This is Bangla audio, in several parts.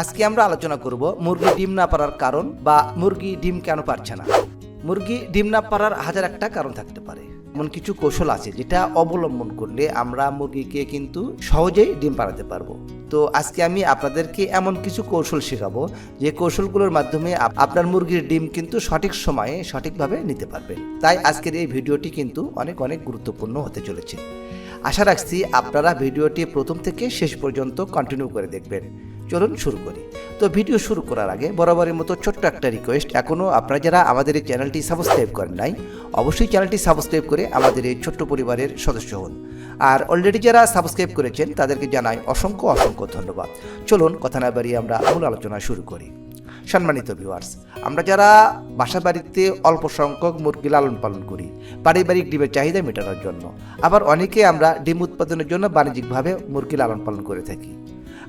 আজকে আমরা আলোচনা করব মুরগি ডিম না পারার কারণ বা মুরগি ডিম কেন পারছে না। মুরগি ডিম না পারার হাজার একটা কারণ থাকতে পারে। এমন কিছু কৌশল আছে যেটা অবলম্বন করলে আমরা মুরগিকে কিন্তু সহজেই ডিম পাড়াতে পারব। তো আজকে আমি আপনাদেরকে এমন কিছু কৌশল শেখাবো যে কৌশলগুলোর মাধ্যমে আপ- আপনার মুরগির ডিম কিন্তু সঠিক সময়ে সঠিকভাবে নিতে পারবেন। তাই আজকের এই ভিডিওটি কিন্তু অনেক অনেক গুরুত্বপূর্ণ হতে চলেছে। আশা রাখছি আপনারা ভিডিওটি প্রথম থেকে শেষ পর্যন্ত কন্টিনিউ করে দেখবেন। চলুন শুরু করি। তো ভিডিও শুরু করার আগে বরাবরের মতো ছোট্ট একটা রিকোয়েস্ট এখনও আপনারা যারা আমাদের এই চ্যানেলটি সাবস্ক্রাইব করেন নাই, অবশ্যই চ্যানেলটি সাবস্ক্রাইব করে আমাদের এই ছোট্ট পরিবারের সদস্য হন। আর অলরেডি যারা সাবস্ক্রাইব করেছেন, তাদেরকে জানাই অসংখ্য অসংখ্য ধন্যবাদ। চলুন কথা না বাড়িয়ে আমরা মূল আলোচনা শুরু করি। সম্মানিত ভিউয়ার্স আমরা যারা বাসা বাড়িতে অল্প সংখ্যক মুরগি লালন পালন করি, পারিবারিক ডিমের চাহিদা মেটানোর জন্য, আবার অনেকে আমরা ডিম উৎপাদনের জন্য বাণিজ্যিকভাবে মুরগি লালন পালন করে থাকি।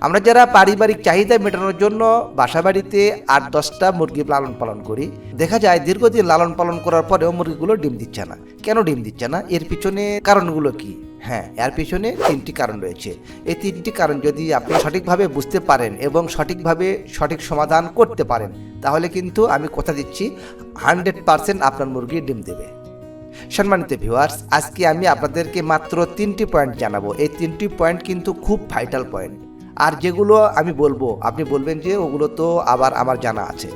আমরা যারা পারিবারিক চাহিদা মেটানোর জন্য বাসা বাড়িতে আট দশটা মুরগি লালন পালন করি, দেখা যায় দীর্ঘদিন লালন পালন করার পরেও মুরগিগুলো ডিম দিচ্ছে না। কেন ডিম দিচ্ছে না? এর পিছনে কারণগুলো কি? হ্যাঁ এর পিছনে তিনটি কারণ রয়েছে। এই তিনটি কারণ যদি আপনি সঠিকভাবে বুঝতে পারেন এবং সঠিকভাবে সঠিক সমাধান করতে পারেন, তাহলে কিন্তু আমি কথা দিচ্ছি, হান্ড্রেড পারসেন্ট আপনার মুরগি ডিম দেবে। সম্মানিত ভিউয়ার্স, আজকে আমি আপনাদেরকে মাত্র তিনটি পয়েন্ট জানাব। এই তিনটি পয়েন্ট কিন্তু খুব ভাইটাল পয়েন্ট। আর যেগুলো আমি বলব, আপনি বলবেন যে ওগুলো তো আবার আমার জানা আছে।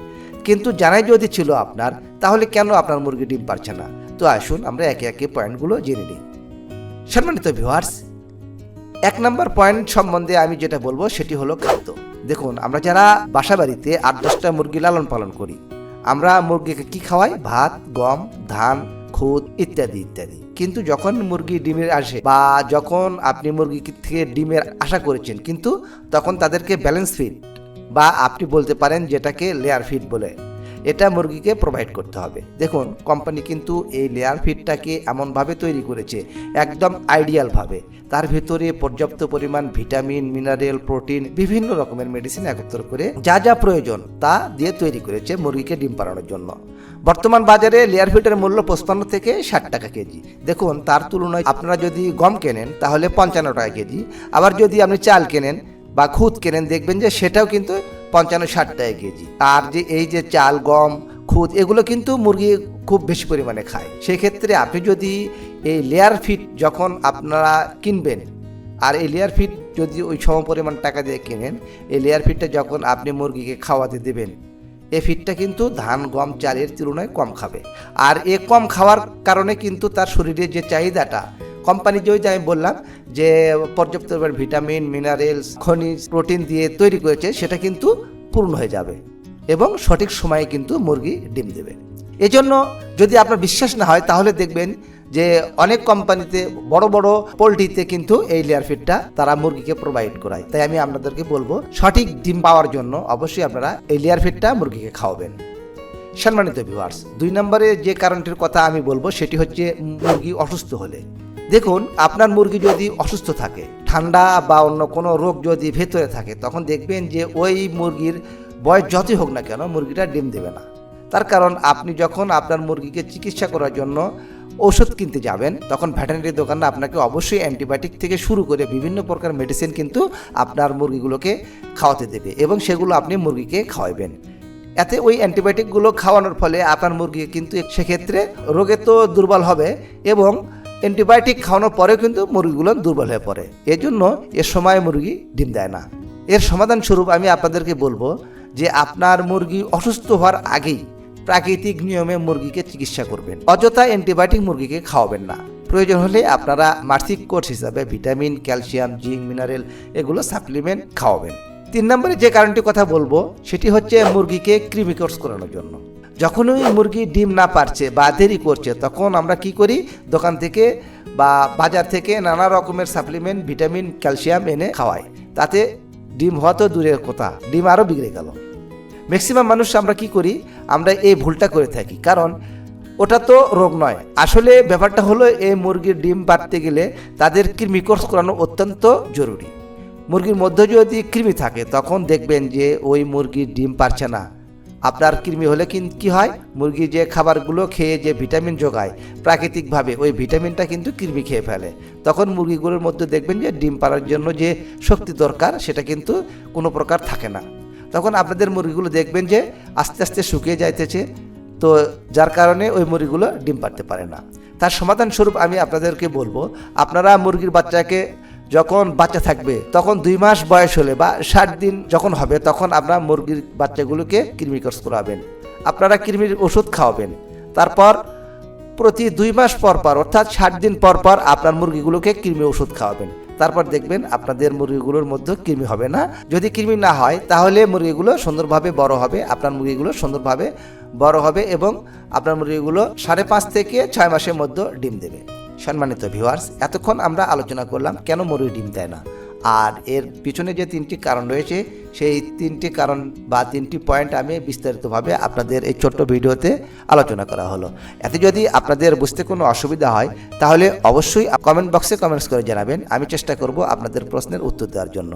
কিন্তু জানাই যদি ছিল আপনার, তাহলে কেন আপনার মুরগি ডিম পারছে না? তো আসুন আমরা একে একে পয়েন্টগুলো জেনে নিই। সম্মানিত ভিউয়ার্স, এক নম্বর পয়েন্ট সম্বন্ধে আমি যেটা বলব সেটি হলো খাদ্য। দেখুন, আমরা যারা বাসা বাড়িতে আট দশটা মুরগি লালন পালন করি, আমরা মুরগিকে কি খাওয়াই? ভাত, গম, ধান খুদ ইত্যাদি ইত্যাদি। কিন্তু যখন মুরগি ডিমের আসে বা যখন আপনি মুরগি থেকে ডিমের আশা করেছেন, কিন্তু তখন তাদেরকে ব্যালেন্স ফিট বা আপনি বলতে পারেন যেটাকে লেয়ার ফিট বলে। এটা মুরগিকে প্রোভাইড করতে হবে। দেখুন কোম্পানি কিন্তু এই লেয়ার ফিডটাকে এমনভাবে তৈরি করেছে, একদম আইডিয়ালভাবে তার ভিতরে পর্যাপ্ত পরিমাণ ভিটামিন মিনারেল প্রোটিন বিভিন্ন রকমের মেডিসিন একত্র করে যা যা প্রয়োজন তা দিয়ে তৈরি করেছে মুরগিকে ডিম পাড়ানোর জন্য। বর্তমান বাজারে লেয়ার ফিডের মূল্য পঁচপান্ন থেকে ষাট টাকা কেজি। দেখুন, তার তুলনায় আপনারা যদি গম কেনেন, তাহলে পঞ্চান্ন টাকা কেজি। আবার যদি আপনি চাল কেনেন বা খুদ কেনেন, দেখবেন যে সেটাও কিন্তু পঞ্চান্ন ষাট টাকা কেজি। আর যে এই যে চাল, গম, খুদ, এগুলো কিন্তু মুরগি খুব বেশি পরিমাণে খায়। সেক্ষেত্রে আপনি যদি এই লেয়ার ফিট যখন আপনারা কিনবেন, আর এই লেয়ার ফিট যদি ওই সম পরিমাণ টাকা দিয়ে কেনেন, এই লেয়ার ফিটটা যখন আপনি মুরগিকে খাওয়াতে দেবেন, এই ফিটটা কিন্তু ধান, গম, চালের তুলনায় কম খাবে। আর এ কম খাওয়ার কারণে কিন্তু তার শরীরের যে চাহিদাটা কোম্পানি যে আমি বললাম যে পর্যাপ্ত ভিটামিন, মিনারেলস, খনিজ, প্রোটিন দিয়ে তৈরি করেছে, সেটা কিন্তু পূর্ণ হয়ে যাবে এবং সঠিক সময়ে কিন্তু মুরগি ডিম দেবে। এজন্য যদি আপনার বিশ্বাস না হয়, তাহলে দেখবেন যে অনেক কোম্পানিতে, বড় বড় পোলট্রিতে কিন্তু এই লেয়ার ফিডটা তারা মুরগিকে প্রোভাইড করায়। তাই আমি আপনাদেরকে বলব, সঠিক ডিম পাওয়ার জন্য অবশ্যই আপনারা এই লেয়ার ফিডটা মুরগিকে খাওয়াবেন। সম্মানিত ভিউয়ার্স দুই নম্বরে যে কারণটির কথা আমি বলব, সেটি হচ্ছে মুরগি অসুস্থ হলে। দেখুন, আপনার মুরগি যদি অসুস্থ থাকে, ঠান্ডা বা অন্য কোনো রোগ যদি ভেতরে থাকে, তখন দেখবেন যে ওই মুরগির বয়স যতই হোক না কেন মুরগিটা ডিম দেবে না। তার কারণ আপনি যখন আপনার মুরগিকে চিকিৎসা করার জন্য ওষুধ কিনতে যাবেন, তখন ভেটেরিনারি দোকানে আপনাকে অবশ্যই অ্যান্টিবায়োটিক থেকে শুরু করে বিভিন্ন প্রকার মেডিসিন কিন্তু আপনার মুরগিগুলোকে খাওয়াতে দেবে এবং সেগুলো আপনি মুরগিকে খাওয়াবেন। এতে ওই অ্যান্টিবায়োটিকগুলো খাওয়ানোর ফলে আপনার মুরগি কিন্তু সেক্ষেত্রে রোগে তো দুর্বল হবে এবং অ্যান্টিবায়োটিক খাওয়ানোর পরেও কিন্তু মুরগিগুলো দুর্বল হয়ে পড়ে। এজন্য এর সময় মুরগি ডিম দেয় না। এর সমাধান স্বরূপ আমি আপনাদেরকে বলব যে আপনার মুরগি অসুস্থ হওয়ার আগেই প্রাকৃতিক নিয়মে মুরগিকে চিকিৎসা করবেন। অযথা অ্যান্টিবায়োটিক মুরগিকে খাওয়াবেন না। প্রয়োজন হলে আপনারা মাসিক কোর্স হিসাবে ভিটামিন, ক্যালসিয়াম, জিঙ্ক, মিনারেল এগুলো সাপ্লিমেন্ট খাওয়াবেন। তিন নম্বরে যে কারণটি কথা বলব, সেটি হচ্ছে মুরগিকে কৃমি কোর্স করানোর জন্য। যখনই মুরগি ডিম না পারছে বা দেরি করছে, তখন আমরা কি করি? দোকান থেকে বা বাজার থেকে নানা রকমের সাপ্লিমেন্ট ভিটামিন ক্যালসিয়াম এনে খাওয়াই। তাতে ডিম হওয়া তো দূরের কথা, ডিম আরও বিগড়ে গেল। ম্যাক্সিমাম মানুষ আমরা কি করি? আমরা এই ভুলটা করে থাকি। কারণ ওটা তো রোগ নয়। আসলে ব্যাপারটা হলো, এই মুরগির ডিম পারতে গেলে তাদের কৃমি কোর্স করানো অত্যন্ত জরুরি। মুরগির মধ্যে যদি কৃমি থাকে, তখন দেখবেন যে ওই মুরগির ডিম পারছে না। আপনার কৃমি হলে কি হয়? মুরগি যে খাবারগুলো খেয়ে যে ভিটামিন যোগায়, প্রাকৃতিকভাবে ওই ভিটামিনটা কিন্তু কৃমি খেয়ে ফেলে। তখন মুরগিগুলোর মধ্যে দেখবেন যে ডিম পাড়ার জন্য যে শক্তি দরকার, সেটা কিন্তু কোনো প্রকার থাকে না। তখন আপনাদের মুরগিগুলো দেখবেন যে আস্তে আস্তে শুকিয়ে যাইতেছে, তো যার কারণে ওই মুরগিগুলো ডিম পারতে পারে না। তার সমাধান স্বরূপ আমি আপনাদেরকে বলব, আপনারা মুরগির বাচ্চাকে যখন বাচ্চা থাকবে, তখন দুই মাস বয়স হলে বা ষাট দিন যখন হবে, তখন আপনার মুরগির বাচ্চাগুলোকে কৃমিকর্স করাবেন। আপনারা কৃমির ওষুধ খাওয়াবেন। তারপর প্রতি দুই মাস পর পর, অর্থাৎ ষাট দিন পর পর আপনার মুরগিগুলোকে কৃমি ওষুধ খাওয়াবেন। তারপর দেখবেন আপনাদের মুরগিগুলোর মধ্যে কৃমি হবে না। যদি কৃমি না হয়, তাহলে মুরগিগুলো সুন্দরভাবে বড় হবে, আপনার মুরগিগুলো সুন্দরভাবে বড় হবে এবং আপনার মুরগিগুলো সাড়ে পাঁচ থেকে ছয় মাসের মধ্যে ডিম দেবে। সম্মানিত ভিউয়ার্স এতক্ষণ আমরা আলোচনা করলাম কেন মুরগি ডিম দেয় না? আর এর পিছনে যে তিনটি কারণ রয়েছে, সেই তিনটি কারণ বা তিনটি পয়েন্ট আমি বিস্তারিতভাবে আপনাদের এই ছোট্ট ভিডিওতে আলোচনা করা হলো। এতে যদি আপনাদের বুঝতে কোনো অসুবিধা হয়, তাহলে অবশ্যই কমেন্ট বক্সে কমেন্টস করে জানাবেন। আমি চেষ্টা করব আপনাদের প্রশ্নের উত্তর দেওয়ার জন্য।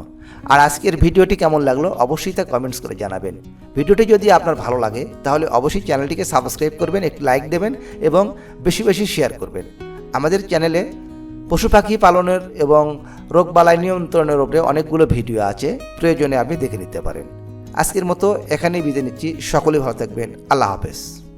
আর আজকের ভিডিওটি কেমন লাগল অবশ্যই তা কমেন্টস করে জানাবেন। ভিডিওটি যদি আপনার ভালো লাগে, তাহলে অবশ্যই চ্যানেলটিকে সাবস্ক্রাইব করবেন, একটি লাইক দেবেন এবং বেশি বেশি শেয়ার করবেন। আমাদের চ্যানেলে পশু পাখি পালনের এবং রোগবালাই নিয়ন্ত্রণের ওপরে অনেকগুলো ভিডিও আছে, প্রয়োজনে আপনি দেখে নিতে পারেন। আজকের মতো এখানেই বিদায় নিচ্ছি। সকলেই ভালো থাকবেন। আল্লাহ হাফেজ।